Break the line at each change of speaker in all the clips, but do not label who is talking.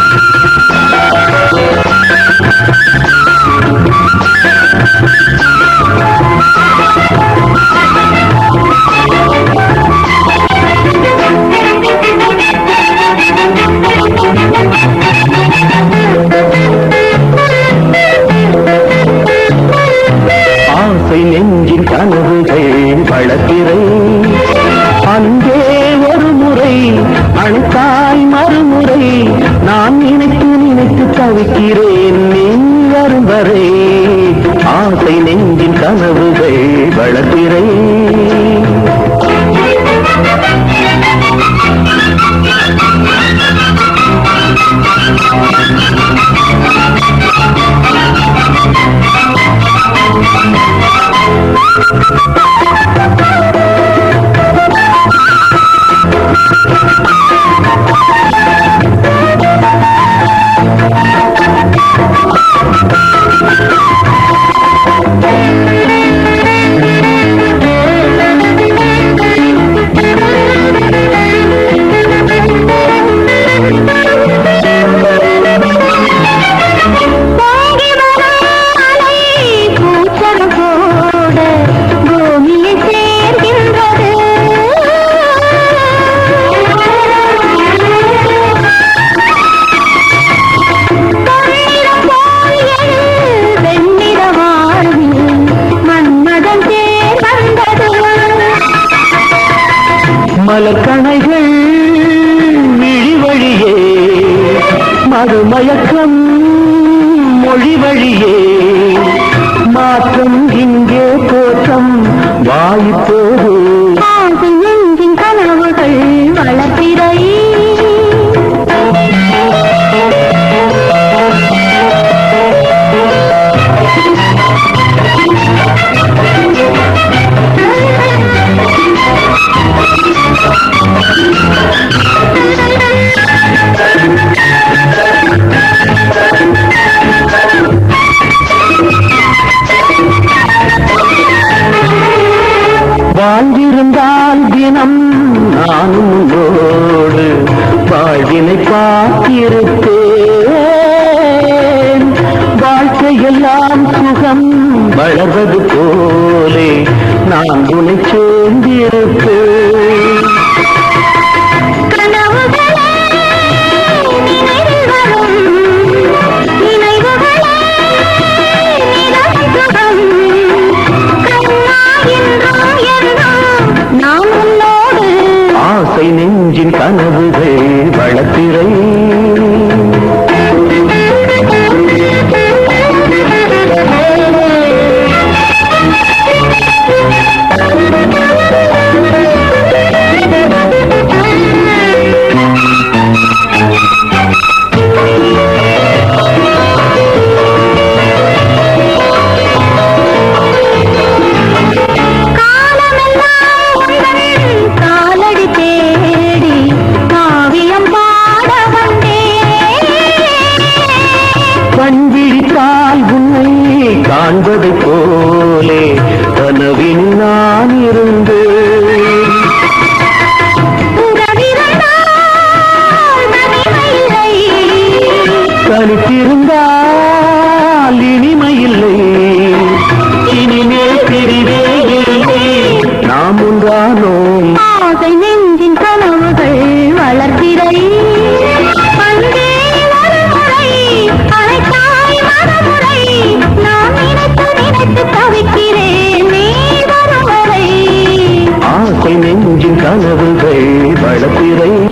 Thank you. ஆசை நெஞ்சின் கனவுகள் வளர்த்திரை Thank you. மாறு மயக்கம் மொழி வழியே மாற்றம் இங்கே தோற்றம் வாய்ப்போதே தினம் நானும் உன்னோடு வாழ்வினை பார்த்திருப்பேன். வாழ்க்கையெல்லாம் சுகம் வளர்வது போலே நான் உனை சேர்ந்திருப்பேன். Every. காண்பதை போலே கனவில் நான் இருந்து. தனித்திருந்தார்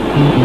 Mm-hmm.